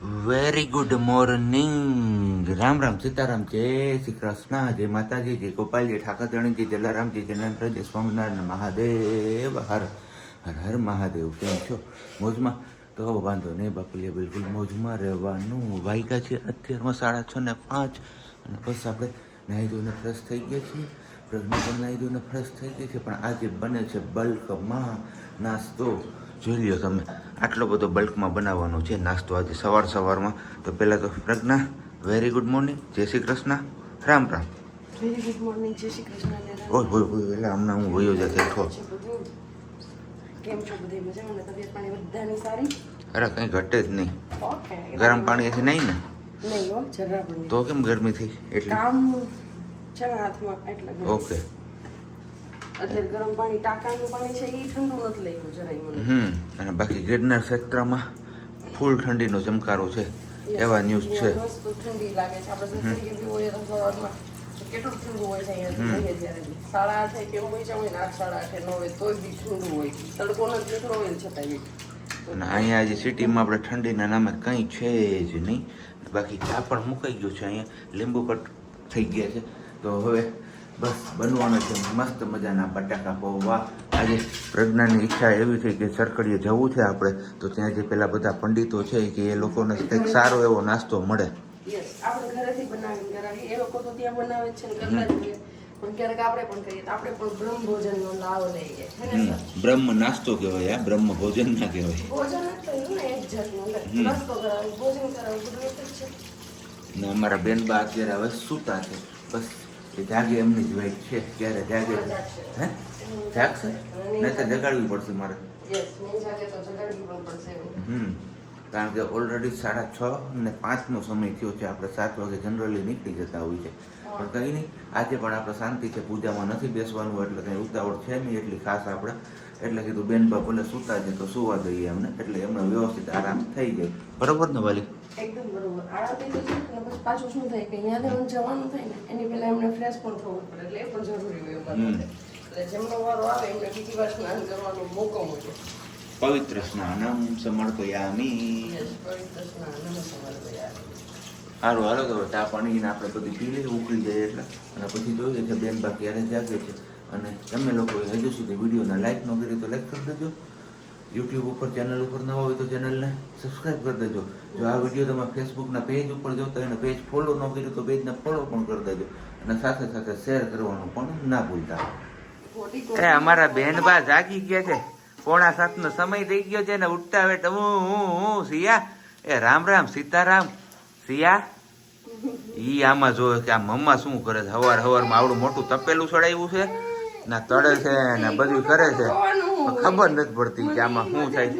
Very good morning Ram Ram, Sitaram, જય શ્રી કૃષ્ણ, જય માતાજી, જય ગોપાલજી ઠાકરધણીજી જલારામજી જનાર્દનજી સ્વામિનારાયણ મહાદેવ, હર હર હર મહાદેવ. કેમ છો? મોજમાં? તો વાંધો નહીં બાપુલિયા બિલકુલ મોજમાં રહેવાનું. વાયગા છે અત્યારમાં સાડા છ ને પાંચ અને બસ આપણે નાહી ધોઈને ફ્રેશ થઈ ગયા છીએ. પ્રજ્ઞા પણ નાહી ધોઈને ફ્રેશ થઈ ગઈ છે પણ આજે બને છે બલ્કમાં નાસ્તો. જોઈ લ્યો તમે આટલો બધો બલ્કમાં બનાવવાનો છે નાસ્તો આજે સવાર સવારમાં. તો પહેલાં તો પ્રજ્ઞા વેરી ગુડ મોર્નિંગ જય Shri Krishna Ram Ram. Very good morning જય શ્રી કૃષ્ણ ઓય ઓય ઓય એટલે હમણાં હું વયો જતો છો કેમ છો બધે મજામાં? તબિયત પાણી બધાની સારી? અરે કંઈ ઘટે જ નહીં. ગરમ પાણીથી નહીં ને? પણ. તો કેમ ગરમી થઈ? એટલે? કામ હાથમાં એટલે ઓકે. અત્યારે ગરમ પાણી ટાંકાનું પાણી છે એ ઠંડુ નથી લઈ જરાય મને. હમ અને બાકી ગિરનાર ક્ષેત્રમાં ફૂલ ઠંડીનો ચમકારો છે. એવા ન્યૂઝ છે. ઠંડી લાગે છે. આપણે હોય તો તો કેટલું ઠંડુ હોય છે અહીંયા. સાડા આઠે કેમ હોય છે હોય ને આઠ સાડા આઠે ન હોય તોય બી ઠંડુ હોય. તડકો નથી હોય ને અને અહીંયા આજે સિટીમાં આપણે ઠંડીના નામે કંઈ છે જ નહીં. બાકી ચા પણ મુકાઈ ગયું છે અહીંયા. લીંબુ કટ થઈ ગયા છે. તો હવે બસ બનવાના છે. મસ્ત મજાના બટાકા પૌવા. આજે પ્રજ્ઞાની ઈચ્છા એવી છે કે સરકડીએ જવું છે આપણે તો ત્યાં જે પેલા બધા પંડિતો છે કે એ લોકોને કંઈક સારો એવો નાસ્તો મળે. આપણે ઘરેથી બનાવીને કરાવીએ. એ લોકો તો ત્યાં બનાવે છે ને કરતા પણ ક્યારેક આપણે પણ કરીએ આપણે પણ બ્રહ્મ લાવો લઈએ. નાસ્તો કહેવાય આ બ્રહ્મ ભોજન ના કહેવાય. ભોજન ને એક જાતનું. નાસ્તો કરાવે, ભોજન કરાવે, બધું એક જ છે. ને અમારા બેનબા અત્યારે હવે સૂતા છે. બસ એ જાગે એમની જ વાઈટ છે ક્યારે જાગે હે? જાગશે? નહીં તો જગાડવી પડશે મારે. હમ. કારણ કે ઓલરેડી સાડા છ ને પાંચનો સમય થયો છે આપણે સાત વાગે જનરલી નીકળી જતા હોય છે પણ કંઈ નહીં આજે પણ આપણે શાંતિ છે પૂજામાં નથી બેસવાનું એટલે કંઈ ઉતાવળ છે નહીં એટલી ખાસ આપણે. એટલે કીધું બેન ભલે સૂતા છે તો સુવા દઈએ એમને એટલે એમને વ્યવસ્થિત આરામ થઈ જાય. બરોબર ને વાલી? એકદમ બરોબર. આરામથી તો છે ને પછી પાછું શું થાય કે અહીંયાથી આમ જવાનું થાય ને એની પહેલા એમને ફ્રેશ પણ થવું પડે એટલે એ પણ જરૂરી હોય અમારા માટે. એટલે જેમનો વારો આવે એમને બીજી વાર સ્નાન કરવાનો મોકો મળે. પવિત્ર સ્નાનમ સમર્પયામી. પવિત્ર સારું હાલો તો ચા પાણી આપણે બધી પી લઈએ ઉકળી જાય એટલે. અને પછી જોઈએ કે બેન બાકી ક્યારે જાગે છે. અને તમે લોકો હજુ સુધી વિડીયોને લાઈક ન કરી તો લાઈક કરી દેજો. યુટ્યુબ ઉપર ચેનલ ઉપર ન હોય તો ચેનલને સબસ્ક્રાઈબ કરી દેજો. જો આ વીડિયો તમે ફેસબુકના પેજ ઉપર જોતા અને પેજ ફોલો ન કર્યું તો પેજને ફોલો પણ કરી દેજો. અને સાથે સાથે શેર કરવાનું પણ ના ભૂલતા. અમારા બેનબા જાગી ગયા છે. પોણા સાત નો સમય થઈ ગયો છે ને ઉઠતા હવે હું હું સિયા. એ રામ રામ, સીતારામ. સિયા? ઈ આમાં જોવે કે આ મમ્મા શું કરે છે? હવાર, હવારમાં આવડું મોટું તપેલું ચડાવ્યું છે. ના તળે છે ને બધું કરે છે. ખબર નથી પડતી કે આમાં શું થાય.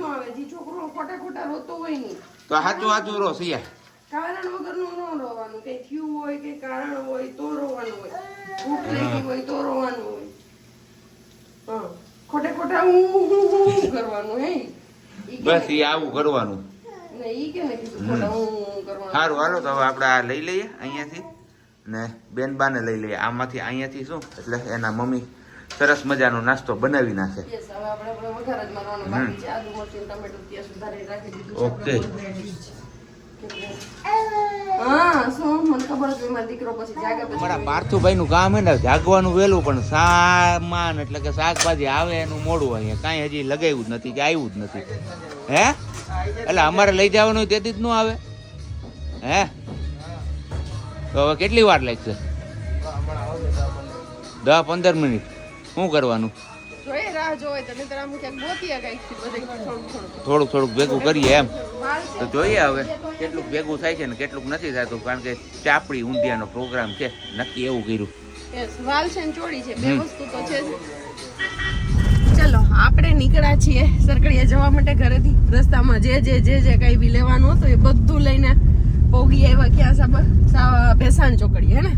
છોકરો ખોટા ખોટા રોતો હોય ને તો સાચું સાચું રો સિયા કારણ વગરનું ન રોવાનું. કઈ થયું હોય કે કારણ હોય તો રોવાનું હોય. ભૂખ લાગી હોય તો રોવાનું હોય. હા. ખોટે ખોટા હું હું હું હું કરવાનું હે? બસ એ આવું કરવાનું. સારું હાલો તો હવે આપણે આ લઈ લઈએ અહીંયાથી. ને બેનબાને લઈ લઈએ. આમાંથી અહીંયાથી શું? એટલે એના મમ્મી સરસ મજાનો નાસ્તો બનાવી નાખે. ઓકે. મારા પાર્થુભાઈ નું કામ હે ને જાગવાનું વહેલું પણ સામાન એટલે કે શાકભાજી આવે એનું મોડું અહીંયા. કાંઈ હજી લગાવ્યું જ નથી કે આવ્યું જ નથી. હે? એટલે અમારે લઈ જવાનું તેથી જ ન આવે. હે? તો હવે કેટલી વાર લાગશે? દસ પંદર મિનિટ. શું કરવાનું? જોઈએ રાહ જોવે તો નહીંતર આમ ક્યાંક ગોતીએ કાંઈક બધે થોડું થોડું થોડુંક થોડુંક ભેગું કરીએ એમ. તો જોઈએ હવે કેટલુંક ભેગું થાય છે ને કેટલુંક નથી થતું કારણ કે ચાપડી ઊંધિયાનો પ્રોગ્રામ છે નક્કી એવું કર્યું. Yes, વાલ છે ને ચોળી છે વસ્તુ તો છે જ. ચલો આપણે નીકળ્યા છીએ સરકડીએ જવા માટે ઘરેથી. રસ્તામાં જે જે જે જે કઈ બી લેવાનું હતું એ બધું લઈને પોગી આવ્યા ક્યાં સાબર ભેસાણ ચોકડી હે ને?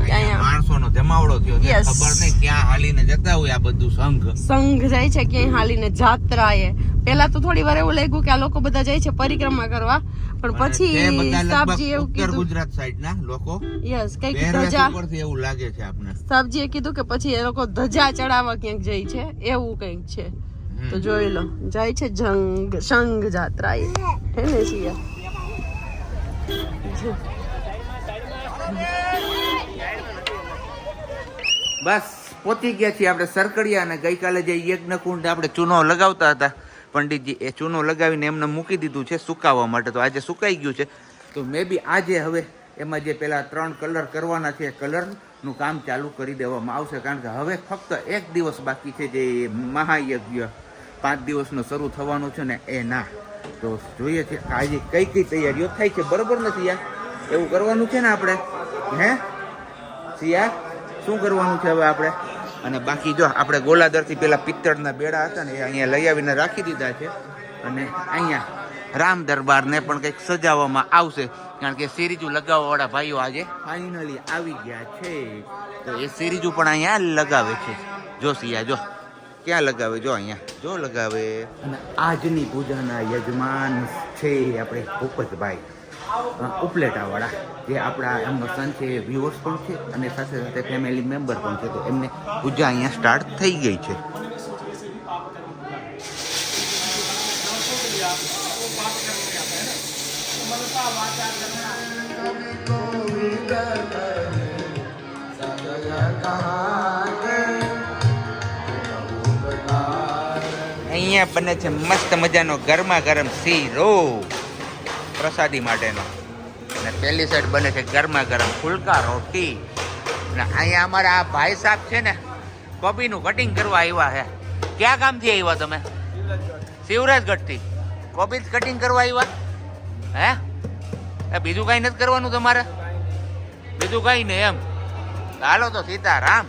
અહીંયા. માણસો નો જમાવડો થયો છે. ખબર નહીં ક્યાં હાલીને જતા હોય આ બધું સંઘ. સંઘ જાય છે ક્યાંય હાલીને જાત્રાએ. પેલા તો થોડી વાર એવું લાગ્યું કે આ લોકો બધા જાય છે પરિક્રમા કરવા પણ પછી સાબજી એવું કીધું. ગુજરાત સાઈડ ના લોકો. યસ કંઈક ધજા. ઉપરથી એવું લાગે છે આપને. સાબજીએ કીધું કે પછી એ લોકો ધજા ચડાવવા ક્યાંક જાય છે એવું કંઈક છે. તો જોઈ લો જાય છે જંગ સંઘ જાત્રા એ હે ને સિયા બસ, પોતી ગયા છીએ આપણે સરકડિયા અને ગઈકાલે જે યજ્ઞકુંડ આપણે ચૂનો લગાવતા હતા, પંડિતજી, એ ચૂનો લગાવીને એમને મૂકી દીધું છે સુકાવવા માટે. તો આજે સુકાઈ ગયું છે. તો મે બી આજે હવે એમાં જે પેલા ત્રણ કલર કરવાના છે, કલરનું કામ ચાલુ કરી દેવામાં આવશે, કારણ કે હવે ફક્ત એક દિવસ બાકી છે જે મહાયજ્ઞ. પાંચ દિવસનો શરૂ થવાનું છે ને એ ના. તો જોઈએ છે, આજે કઈ કઈ તૈયારીઓ થાય છે. બરોબર નથી યાર એવું કરવાનું છે ને આપણે? હે? સિયા? શું કરવાનું છે હવે આપણે? અને બાકી જો આપણે ગોલાદરથી પેલા પિત્તળના બેડા હતા ને એ અહીંયા લઈ આવીને રાખી દીધા છે. અને અહીંયા રામ દરબારને પણ કંઈક સજાવવામાં આવશે. કારણ કે સિરીજુ લગાવવાવાળા ભાઈઓ આજે ફાઇનલી આવી ગયા છે. તો એ સિરીજુ પણ અહીંયા લગાવે છે. જો સિયા, જો. ક્યાં લગાવે? જો અહીંયા. જો લગાવે. અને આજની પૂજાના યજમાન છે આપણે ભૂપતભાઈ. ઉપલેટાવાળા જે આપણા એમનો સન છે વ્યુઅર્સ પણ છે અને સાથે સાથે ફેમિલી મેમ્બર પણ છે, તો એમને પૂજા અહીંયા સ્ટાર્ટ થઈ ગઈ છે. અહીંયા બને છે મસ્ત મજાનો ગરમા ગરમ શીરો. પ્રસાદી માટેનો. અને પેલી સાઈડ બને છે ગરમા ગરમ ફુલકા, રોટી. અને અહીંયા અમારા આ ભાઈ સાહેબ છે ને, કોબીનું કટિંગ કરવા આવ્યા છે. ક્યાં કામથી આવ્યા તમે? શિવરાજગઢથી. કોબી કટિંગ કરવા આવ્યા? હે? એ બીજું કાંઈ નથી કરવાનું તમારે? બીજું કાંઈ નહીં એમ. હાલો તો સીતારામ.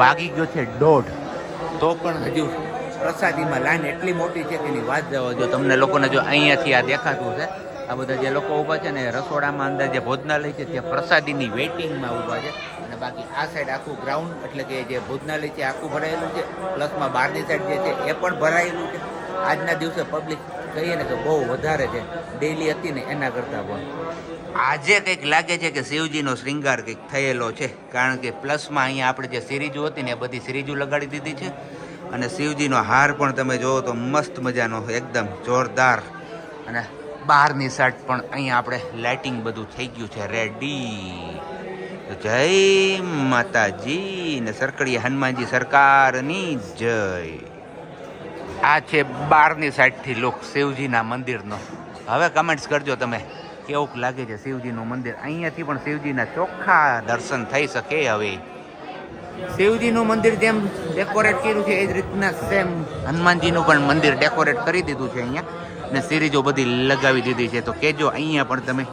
વાગી ગયો છે દોઢ. તો પણ હજુ પ્રસાદીમાં લાઈન એટલી મોટી છે કે એની વાત જવા જો તમને લોકોને જો અહીંયાથી આ દેખાતું છે આ બધા જે લોકો ઊભા છે ને રસોડામાં અંદર જે ભોજનાલય છે, ત્યાં પ્રસાદીની વેઇટિંગમાં ઊભા છે. અને બાકી આ સાઈડ આખું ગ્રાઉન્ડ એટલે કે જે ભોજનાલય છે આખું ભરાયેલું છે. પ્લસમાં બહારની સાઈડ જે છે, એ પણ ભરાયેલું છે. આજના દિવસે પબ્લિક કહીએ ને તો બહુ વધારે છે. ડેલી હતી ને એના કરતાં પણ. આજે કંઈક લાગે છે કે શિવજીનો શ્રૃંગાર કંઈક થયેલો છે. કારણ કે પ્લસમાં અહીંયા આપણે જે સિરીજો હતી ને એ બધી સિરીજો લગાડી દીધી છે. અને શિવજીનો હાર પણ તમે જુઓ તો મસ્ત મજાનો એકદમ જોરદાર. અને બહારની સાઈડ પણ અહીંયા આપણે લાઇટિંગ બધું થઈ ગયું છે. રેડી જય માતાજી ને સરકડીયા હનુમાનજી સરકારની જય. આ છે બારની સાઈડથી લોક શિવજીના મંદિરનો. હવે કમેન્ટ્સ કરજો તમે કેવું લાગે છે શિવજીનું મંદિર? અહીંયાથી પણ શિવજીના ચોખ્ખા દર્શન થઈ શકે હવે. શિવજીનું મંદિર જેમ ડેકોરેટ કર્યું છે એ જ રીતના સેમ હનુમાનજીનું પણ મંદિર ડેકોરેટ કરી દીધું છે અહીંયા. ને સિરીજો બધી લગાવી દીધી છે. તો કહેજો અહીંયા પણ તમે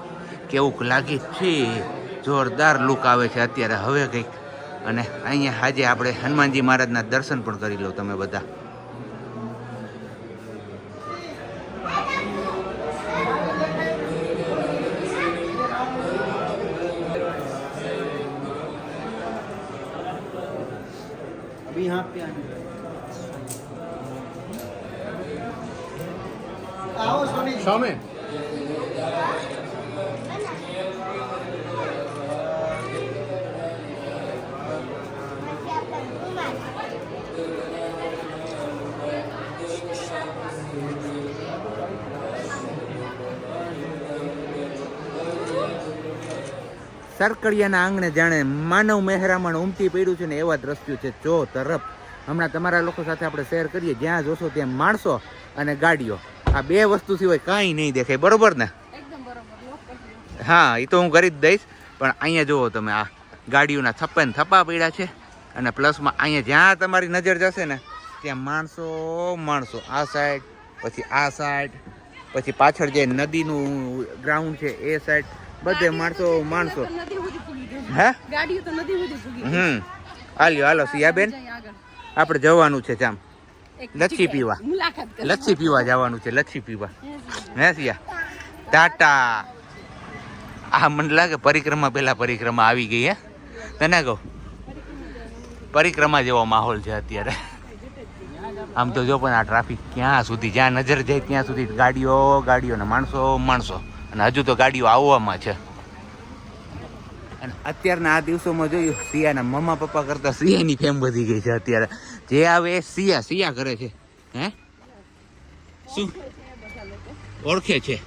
કેવું લાગે છે જોરદાર લુક આવે છે અત્યારે. હવે કંઈક. અને અહીંયા આજે આપણે હનુમાનજી મહારાજના દર્શન પણ કરી લો તમે બધા. સામે સરકડિયાના આંગણે જાણે માનવ મહેરામણ ઉમટી પડ્યું છે ને એવા દ્રશ્યો છે ચો તરફ. હમણાં તમારા લોકો સાથે આપણે શેર કરીએ. જ્યાં જોશો ત્યાં માણસો અને ગાડીઓ. આ બે વસ્તુ સિવાય કાંઈ નહીં દેખાય. બરોબર ને? હા એ તો હું કરી જ દઈશ. પણ અહીંયા જુઓ તમે આ ગાડીઓના થપ્પે ને થપ્પા પડ્યા છે. અને પ્લસમાં અહીંયા જ્યાં તમારી નજર જશે ને ત્યાં માણસો માણસો. આ સાઈડ પછી આ સાઈડ પછી પાછળ જે નદીનું ગ્રાઉન્ડ છે એ સાઈડ બધે માણસો માણસો. હે. હમ. હાલ્યો હાલો સિયાબેન. આપણે જવાનું છે જામ. લચ્છી પીવા. લચ્છી પીવા જવાનું છે લચ્છી પીવા. હે સિયા? ટાટા. આ મને લાગે પરિક્રમા પેલા પરિક્રમા આવી ગઈ હે? તને કહું? પરિક્રમા જેવો માહોલ છે અત્યારે. આમ તો જો પણ આ ટ્રાફિક ક્યાં સુધી જ્યાં નજર જાય ત્યાં સુધી ગાડીઓ ગાડીઓ ને માણસો માણસો. અને હજુ તો ગાડીઓ આવવામાં છે. અને અત્યારના આ દિવસોમાં જોયું સિયાના મમ્મા પપ્પા કરતા સિયાની ફેમ વધી ગઈ છે અત્યારે. જે આવે એ સિયા સિયા કરે છે. હે? શું? ઓળખે છે.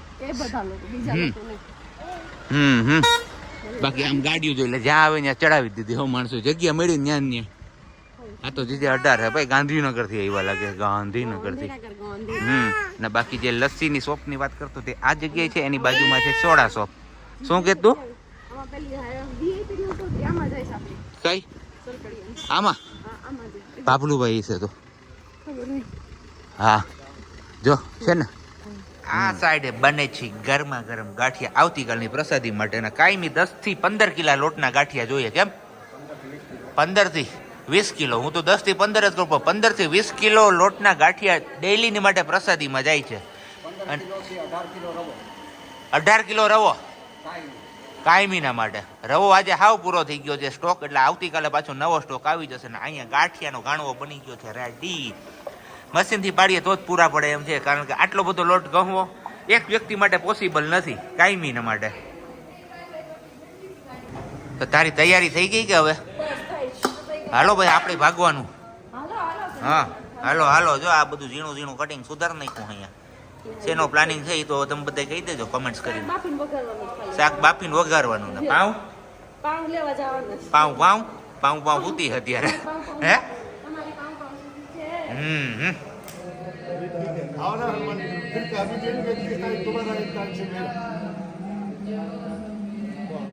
હમ. હમ બાકી આમ ગાડીઓ જોઈ લે જ્યાં આવે ત્યાં ચડાવી દીધી હો માણસો. જગ્યા મળી ન્યા ત્યાં ને ત્યાં. આ તો જીજે અઢાર હે ભાઈ ગાંધીનગરથી આવ્યા લાગે ગાંધીનગરથી હમ. ને બાકી જે લસ્સીની શોપની વાત કરતો તે આ જગ્યાએ છે એની બાજુમાં છે સોડા શોપ. શું કે તું નું. કઈ? આમાં? હા, ભાઈ છે તો. હા. જો છે ને? આ સાઈડે બને છે ગરમા ગરમ ગાંઠિયા. આવતીકાલની પ્રસાદી માટેના કાયમી દસથી પંદર કિલા લોટના ગાંઠિયા જોઈએ કેમ? પંદરથી વીસ કિલો. હું તો દસથી પંદર જ કરું પણ પંદરથી વીસ કિલો લોટના ગાંઠિયા ડેઈલીની માટે પ્રસાદીમાં જાય છે. અને અઢાર કિલો રવો. કાયમીના માટે. રવો આજે હાવ પૂરો થઈ ગયો છે સ્ટોક એટલે આવતીકાલે પાછો નવો સ્ટોક આવી જશે ને અહીંયા ગાંઠિયાનો ગાણવો બની ગયો છે રેડી મશીનથી પાડીએ તો જ પૂરા પડે એમ છે કારણ કે આટલો બધો લોટ ઘઉંવો એક વ્યક્તિ માટે પોસિબલ નથી કાયમીના માટે. તો તારી તૈયારી થઈ ગઈ કે હવે? હાલો ભાઈ આપણે ભાગવાનું. હા હાલો હાલો જો આ બધું ઝીણું ઝીણું કટિંગ સુધાર નાખ્યું અહીંયા. શેનો પ્લાનિંગ છે એ તો તમે બધા કહી દેજો કમેન્ટ્સ ખાલી. શાક બાફીને વઘારવાનું ને પાઉં? પાઉં લેવા પાઉં પાઉં? પાઉં ઉતી અત્યારે. હે. હમ હમ.